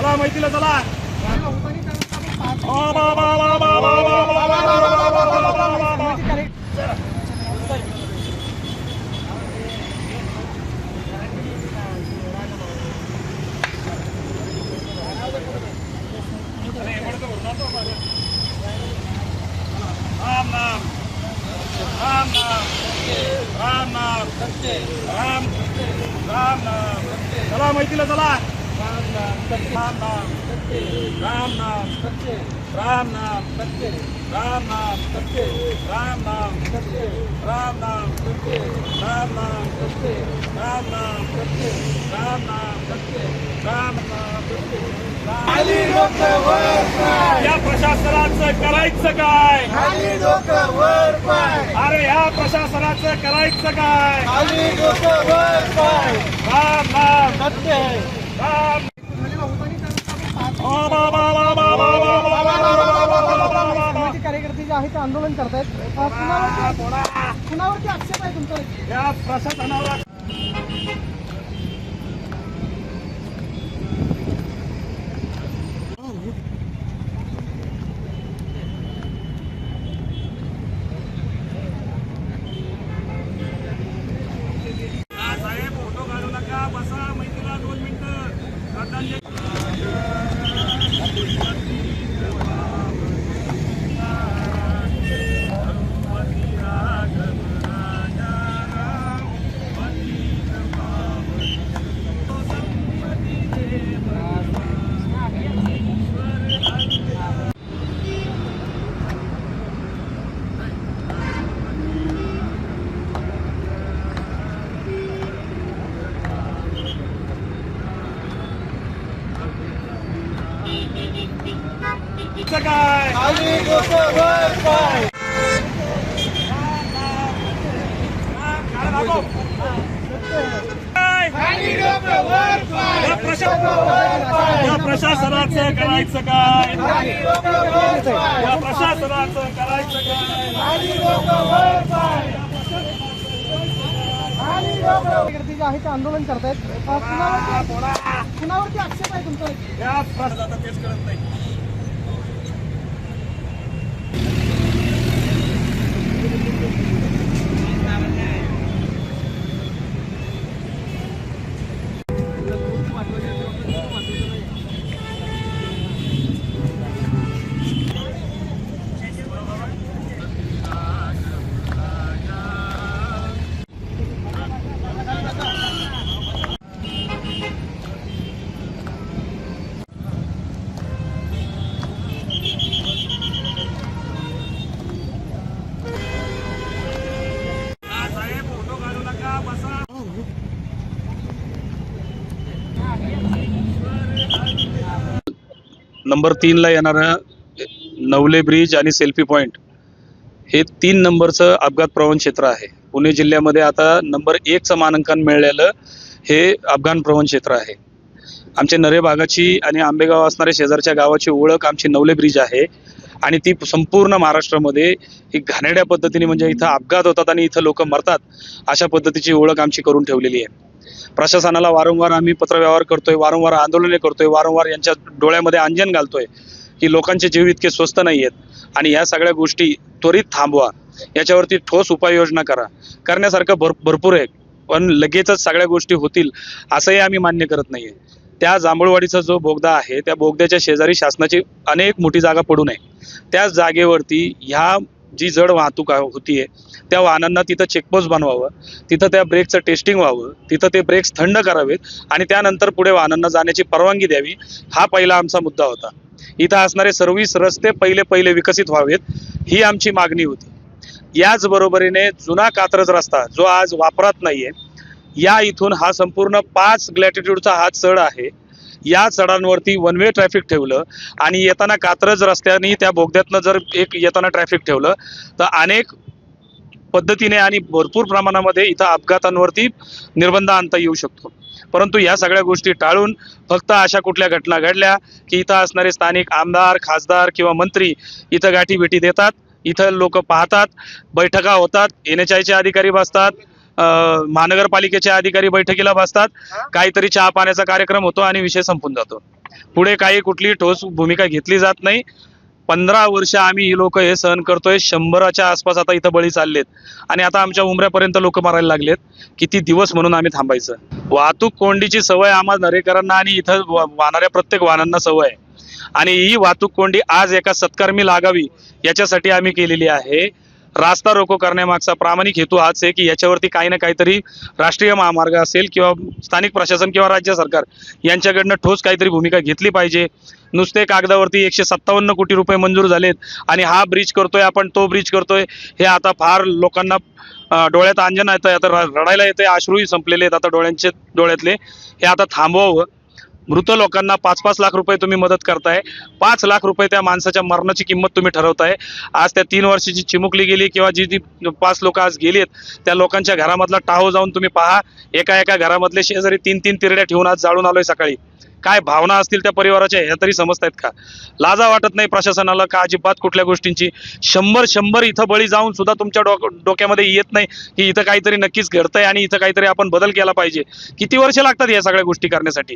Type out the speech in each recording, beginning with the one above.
चला माहितीला चला राम राम राम राम राम राम राम राम नाम चला माहितीला चला राम नाम राम नाम राम नाम राम नाम राम नाम राम नाम राम नाम राम नाम राम नाम राम नाम खाली डोकं वर पाय या प्रशासनाचं करायचं काय खाली डोकं वर पाय अरे या प्रशासनाचं करायचं काय खाली डोकं वर पाय राम नाम सत्य कार्यकर्ते जे आहेत ते आंदोलन करतायत कुणावरती आक्षेप आहे तुमचा या प्रशासनाला साहेब फोटो काढू नका. बसा मैत्रीला दोन मिनिट. 簡単に。प्रशासनाचं करायचं काय प्रशासनाचं करायचं जे आहे ते आंदोलन करतायत कुणावरती आक्षेप आहे तुमचा या तेच करत नाही नंबर तीनला येणारं नवले ब्रिज आणि सेल्फी पॉईंट हे तीन नंबरचं अपघात प्रवण क्षेत्र आहे. पुणे जिल्ह्यामध्ये आता नंबर एकचं मानांकन मिळालेलं हे अपघात प्रवण क्षेत्र आहे. आमच्या नरे भागाची आणि आंबेगाव असणाऱ्या शेजारच्या गावाची ओळख आमची नवले ब्रिज आहे. आणि ती संपूर्ण महाराष्ट्रामध्ये ही घाणेरड्या पद्धतीने म्हणजे इथं अपघात होतात आणि इथं लोक मरतात अशा पद्धतीची ओळख आमची करून ठेवलेली आहे. प्रशासनाला वारंवार आम्ही पत्रव्यवहार करतोय वारंवार आंदोलने करतोय वारंवार यांच्या डोळ्यामध्ये अंजन घालतोय की लोकांचे जीव इतके स्वस्त नाही आहेत आणि या सगळ्या गोष्टी त्वरित थांबवा. याच्यावरती ठोस उपाययोजना करा. करण्यासारखं भर भरपूर आहे पण लगेचच सगळ्या गोष्टी होतील असंही आम्ही मान्य करत नाहीये. त्या जांभूळवाडीचा जो बोगदा आहे त्या बोगद्याच्या शेजारी शासनाची अनेक मोठी जागा पडू नये. त्या जागेवरती ह्या जी जड वाहतूक आहे- होतीये त्या वाहनांना तिथं चेकपोस्ट बनवावं तिथं त्या ब्रेकचं टेस्टिंग व्हावं तिथं ते ब्रेक्स थंड करावेत आणि त्यानंतर पुढे वाहनांना जाण्याची परवानगी द्यावी हा पहिला आमचा मुद्दा होता. इथं असणारे सर्व्हिस रस्ते पहिले पहिले विकसित व्हावेत ही आमची मागणी होती. याच बरोबरीने जुना कात्रज रस्ता जो आज वापरात नाहीये या इथून हा संपूर्ण पाच ग्लॅटिट्यूडचा हा चढ आहे या चढांवरती वन वे ट्रॅफिक ठेवलं आणि येताना कात्रज रस्त्याने त्या बोगद्यातनं जर एक येताना ट्रॅफिक ठेवलं तर अनेक पद्धतीने आणि भरपूर प्रमाणामध्ये इथं अपघातांवरती निर्बंध आणता येऊ शकतो. परंतु या सगळ्या गोष्टी टाळून फक्त अशा कुठल्या घटना घडल्या की इथं असणारे स्थानिक आमदार खासदार किंवा मंत्री इथं गाठी भेटी देतात इथं लोक पाहतात बैठका होतात एन एच आयचे अधिकारी बसतात महानगरपालिकेचे अधिकारी बैठकीला बसतात. काहीतरी चहा पाण्याचा कार्यक्रम होतो आणि विषय संपून जातो. पुढे काही कुठली ठोस भूमिका घेतली जात नाही. पंधरा वर्ष आम्ही ही लोक हे सहन करतोय. शंभराच्या आसपास आता इथं बळी चाललेत. आणि आता आमच्या उमऱ्यापर्यंत लोक मारायला लागलेत. किती दिवस म्हणून आम्ही थांबायचं. वाहतूक कोंडीची सवय आम्हा नरेकरांना आणि इथं वा- वाहणाऱ्या प्रत्येक वाहनांना सवय आहे. आणि ही वाहतूक कोंडी आज एका सत्कर्मी लागावी याच्यासाठी आम्ही केलेली आहे. रास्ता रोको करण्यामागचा प्रामाणिक हेतू हाच आहे की याच्यावरती काही ना काहीतरी राष्ट्रीय महामार्ग असेल किंवा स्थानिक प्रशासन किंवा राज्य सरकार यांच्याकडनं ठोस काहीतरी भूमिका घेतली पाहिजे. नुसते कागदावरती एकशे सत्तावन्न कोटी रुपये मंजूर झालेत आणि हा ब्रिज करतोय आपण तो ब्रिज करतोय हे आता फार लोकांना डोळ्यात अंजन येतं आता र- रडायला येतं अश्रूही संपलेले आहेत आता डोळ्यांचे डोळ्यातले हे आता थांबवावं. मृत लोकांना पाच पाच लाख रुपये तुम्ही मदत करताय. पाच लाख रुपये त्या माणसाच्या मरणाची किंमत तुम्ही ठरवताय. आज त्या तीन वर्षाची चिमुकली गेली किंवा जी जी पाच लोक आज गेली आहेत त्या लोकांच्या घरामधला टाहो जाऊन तुम्ही पहा. एका एका घरामधले शेजारी तीन तीन तिरड्या ठेवून आज जाळून आलोय सकाळी. काय भावना असतील त्या परिवाराच्या ह्या तरी समजत आहेत का? लाजा वाटत नाही प्रशासनाला का अजिबात कुठल्या गोष्टींची? शंभर शंभर इथं बळी जाऊन सुद्धा तुमच्या डोक डोक्यामध्ये येत नाही की इथं काहीतरी नक्कीच घडतंय आणि इथं काहीतरी आपण बदल केला पाहिजे. किती वर्ष लागतात या सगळ्या गोष्टी करण्यासाठी?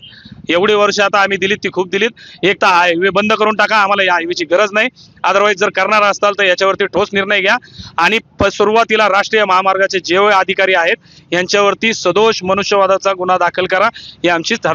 एवढी वर्ष आता आम्ही दिलीत ती खूप दिलीत. एक तर हायवे बंद करून टाका आम्हाला या हायवेची गरज नाही. अदरवाईज जर करणार असाल तर याच्यावरती ठोस निर्णय घ्या. आणि प- सुरुवातीला राष्ट्रीय महामार्गाचे जे अधिकारी आहेत यांच्यावरती सदोष मनुष्यवादाचा गुन्हा दाखल करा. ही आमची धर